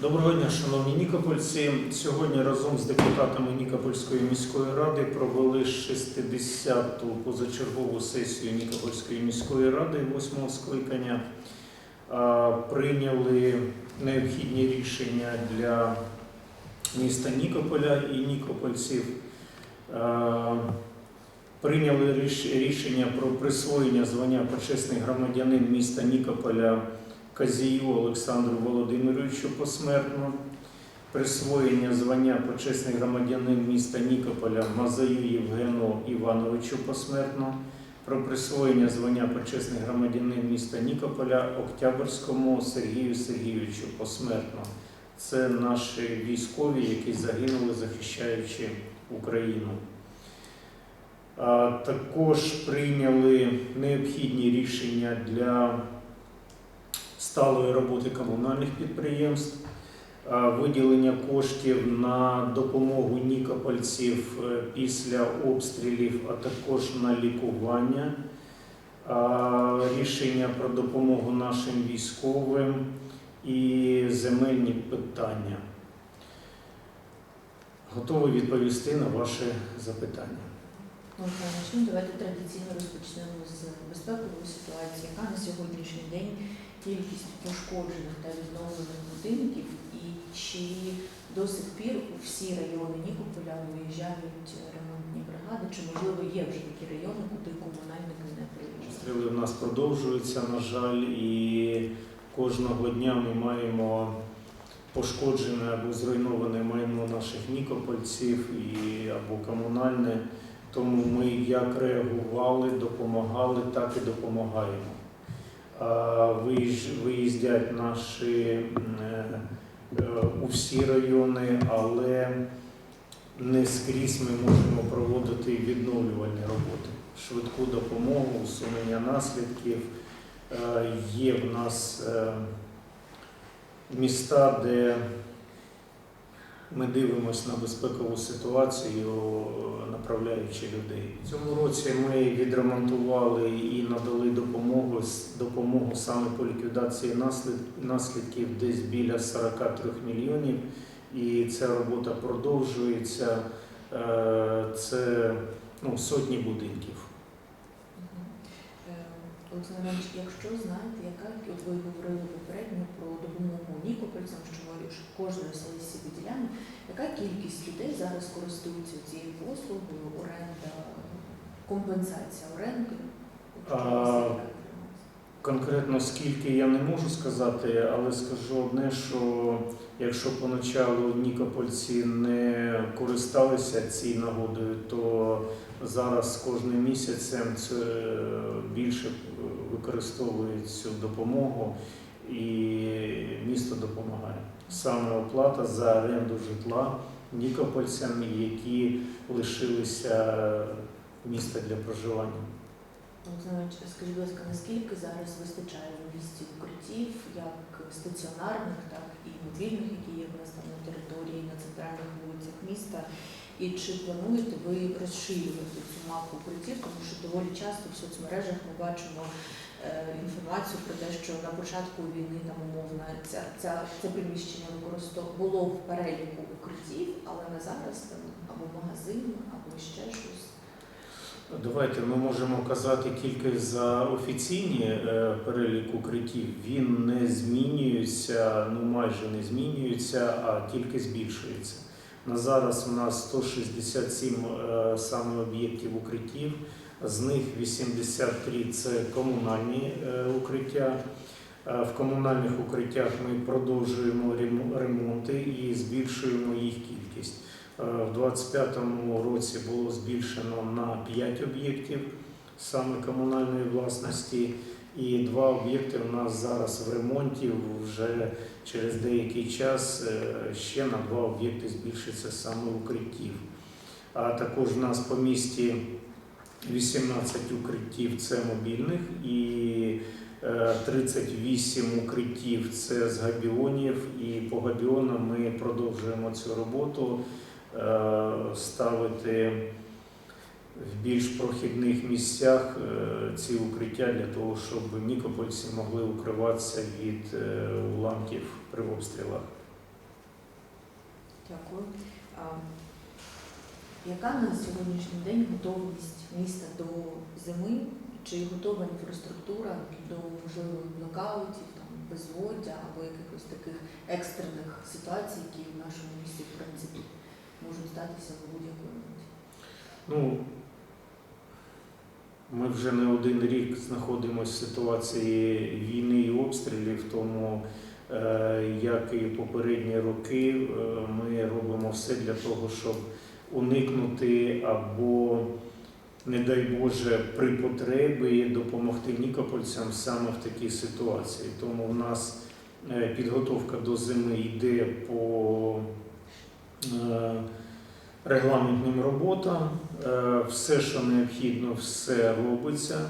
Доброго дня, шановні нікопольці. Сьогодні разом з депутатами Нікопольської міської ради провели 60-ту позачергову сесію Нікопольської міської ради 8-го скликання. Прийняли необхідні рішення для міста Нікополя і Нікопольців. Прийняли ріш- рішення про присвоєння звання почесний громадянин міста Нікополя Казію Олександру Володимировичу посмертно, присвоєння звання почесний громадянин міста Нікополя Мазаю Євгену Івановичу посмертно, про присвоєння звання почесний громадянин міста Нікополя Октябрському Сергію Сергійовичу посмертно. Це наші військові, які загинули, захищаючи Україну. Також прийняли необхідні рішення для сталої роботи комунальних підприємств, виділення коштів на допомогу нікопольців е, після обстрілів, а також на лікування, рішення про допомогу нашим військовим і земельні питання. Готовий відповісти на ваші запитання. Михайло, ну, давайте традиційно розпочнемо з безпекової ситуації, яка на сьогоднішній день кількість пошкоджених та відновлених будинків, і чи до сих пір у всі райони Нікополя виїжджають ремонтні бригади, чи можливо є вже такі райони, куди комунальники не приїжджають? Обстріли в нас продовжуються, на жаль, і кожного дня ми маємо пошкоджене або зруйноване майно наших нікопольців і або комунальне. Тому ми як реагували, допомагали, так і допомагаємо. Виїздять наші е, у всі райони, але не скрізь ми можемо проводити відновлювальні роботи. Швидку допомогу, усунення наслідків. Е, Є в нас е, міста, де ми дивимося на безпекову ситуацію, направляючи людей. В цьому році ми відремонтували і надали допомогу, допомогу саме по ліквідації наслід- наслідків десь біля 43 мільйонів. І ця робота продовжується. Е, Це ну, сотні будинків. Олександр Іванович, якщо знаєте, яка от ви говорили попередньо про допомогу нікопольцям, що кожної сесії виділяємо, яка кількість людей зараз користуються цією послугою, оренда, компенсація оренди? А. Конкретно скільки я не можу сказати, але скажу одне, що якщо поначалу нікопольці не користалися цією нагодою, то зараз кожним місяцем це більше використовують цю допомогу і місто допомагає. Саме оплата за оренду житла нікопольцям, які лишилися міста для проживання. Олександр скажіть, будь ласка, наскільки зараз вистачає в місті укриттів, як стаціонарних, так і мобільних, які є в нас там на території, на центральних вулицях міста? І чи плануєте ви розширювати цю мапу укриттів? Тому що доволі часто в соцмережах ми бачимо е, інформацію про те, що на початку війни там умовно ця, ця, це приміщення використов було в переліку укриттів, але на зараз там або магазин, або ще щось. Давайте ми можемо казати тільки за офіційні е, перелік укриттів. Він не змінюється, ну майже не змінюється, а тільки збільшується. На зараз у нас 167 е, саме об'єктів укриттів, з них 83 це комунальні е, укриття. В комунальних укриттях ми продовжуємо ремонти і збільшуємо їх кількість. Е, В 2025 році було збільшено на 5 об'єктів саме комунальної власності, і два об'єкти у нас зараз в ремонті. Вже через деякий час е, ще на два об'єкти збільшиться саме укриттів. А також у нас по місті 18 укриттів це мобільних і е, 38 укриттів це з габіонів. І по габіонам ми продовжуємо цю роботу е, ставити в більш прохідних місцях е, ці укриття для того, щоб нікопольці могли укриватися від е, уламків при обстрілах. Дякую. А, Яка на сьогоднішній день готовність міста до зими? Чи готова інфраструктура до можливих блокаутів, там, безводдя або якихось таких екстрених ситуацій, які в нашому місті, в принципі, можуть статися в будь-якої миті? Ну, ми вже не один рік знаходимося в ситуації війни і обстрілів, тому е, як і попередні роки, е, ми робимо все для того, щоб уникнути або, не дай Боже, при потребі допомогти нікопольцям саме в такій ситуації. Тому в нас е, підготовка до зими йде по е, регламентним роботам. Е, Все, що необхідно, все робиться.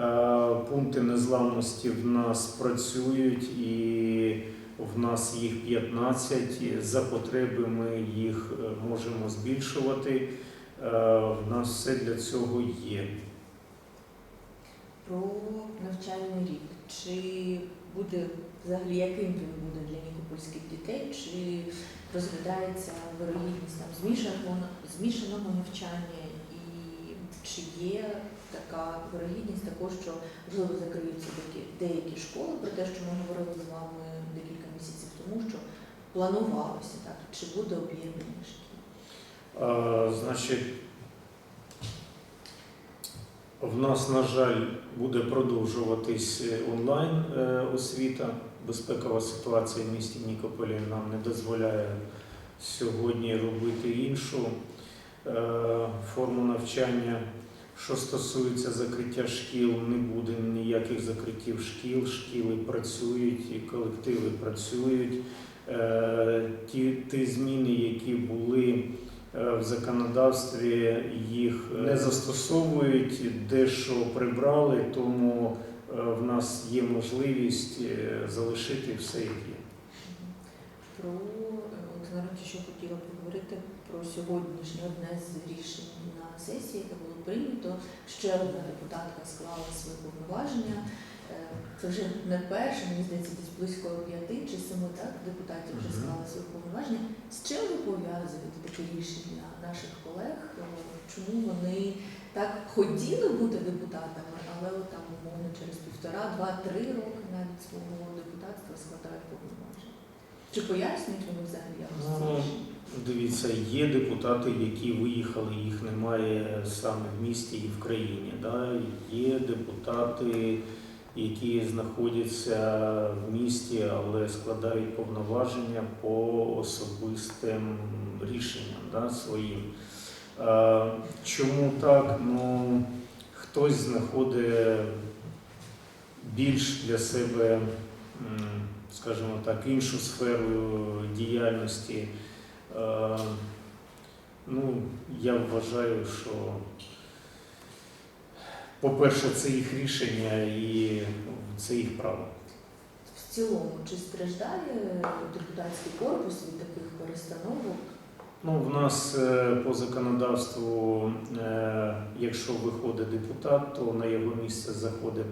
Е, Пункти незламності в нас працюють і в нас їх 15. За потреби ми їх можемо збільшувати. В нас все для цього є. Про навчальний рік. Чи буде взагалі яким він буде для нікопольських дітей? Чи розглядається вирогідність там змішаного змішаного навчання, і чи є така вирогідність також, що можливо закриються деякі, школи про те, що ми говорили з вами декілька місяців тому, що планувалося так, чи буде об'єднання шкіл? Е, Значить, в нас, на жаль, буде продовжуватись е, онлайн е, освіта. Безпекова ситуація в місті Нікополі нам не дозволяє сьогодні робити іншу е, форму навчання. Що стосується закриття шкіл, не буде ніяких закриттів шкіл. Шкіли працюють і колективи працюють. Ті, ті зміни, які були в законодавстві, їх не застосовують, дещо прибрали, тому е, в нас є можливість е, залишити все як є. Про е, наразі що хотіла поговорити про сьогоднішнє одне з рішень на сесії, яке було прийнято. Ще одна депутатка склала свої повноваження. Е, Це вже не перше, мені здається, десь близько п'яти чи семи так депутатів вже склали свої повноваження. З чим ви пов'язуєте таке рішення наших колег? Е, Чому вони так хотіли бути депутатами, але от там умовно через півтора, два-три роки навіть свого депутатства складають повноваження? Чи пояснюють вони взагалі якось Ну? Дивіться, є депутати, які виїхали, їх немає саме в місті і в країні. Да? Є депутати, які знаходяться в місті, але складають повноваження по особистим рішенням да, своїм. Е, Чому так? Ну, хтось знаходить більш для себе, скажімо так, іншу сферу діяльності. Е, Ну, я вважаю, що, по-перше, це їх рішення і це їх право. В цілому, чи страждає депутатський корпус від таких перестановок? Ну, в нас е, по законодавству, е, якщо виходить депутат, то на його місце заходить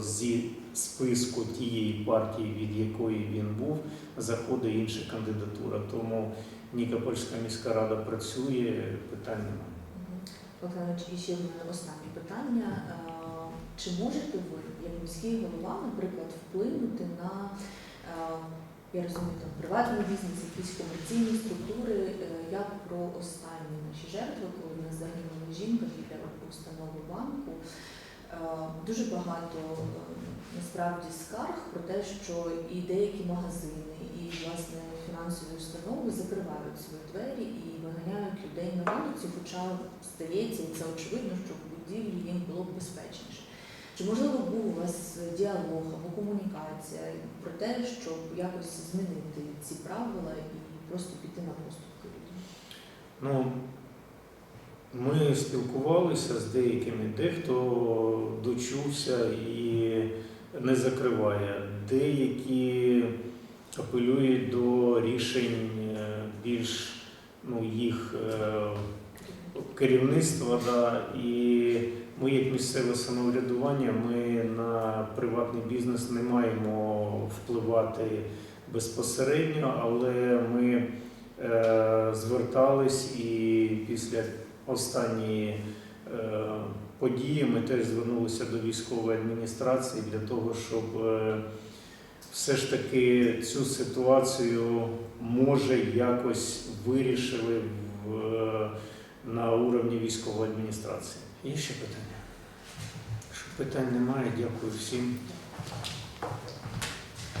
зі списку тієї партії, від якої він був, заходить інша кандидатура. Тому Нікопольська міська рада працює, питань немає. Богданович, і ще останнє питання. Е, Чи можете ви, як міський голова, наприклад, вплинути на е, я розумію, там приватний бізнес, якісь комерційні структури, е, як про останні наші жертви, коли в нас загинула жінка біля установи банку. Е, Дуже багато е, насправді скарг про те, що і деякі магазини, і власне фінансові установи закривають свої двері і виганяють людей на вулицю, хоча здається, і це очевидно, що в будівлі їм було б безпечніше. Чи можливо був у вас діалог або комунікація про те, щоб якось змінити ці правила і просто піти на поступки людям? Ну, ми спілкувалися з деякими, дехто дочувся і не закриває, деякі апелюють до рішень е, більш ну, їх е, керівництва. Да, і ми, як місцеве самоврядування, ми на приватний бізнес не маємо впливати безпосередньо, але ми е, звертались, і після останньої е, події ми теж звернулися до військової адміністрації для того, щоб е, все ж таки цю ситуацію може якось вирішили в, е, на уровні військової адміністрації. Є ще питання? Якщо питань немає, дякую всім.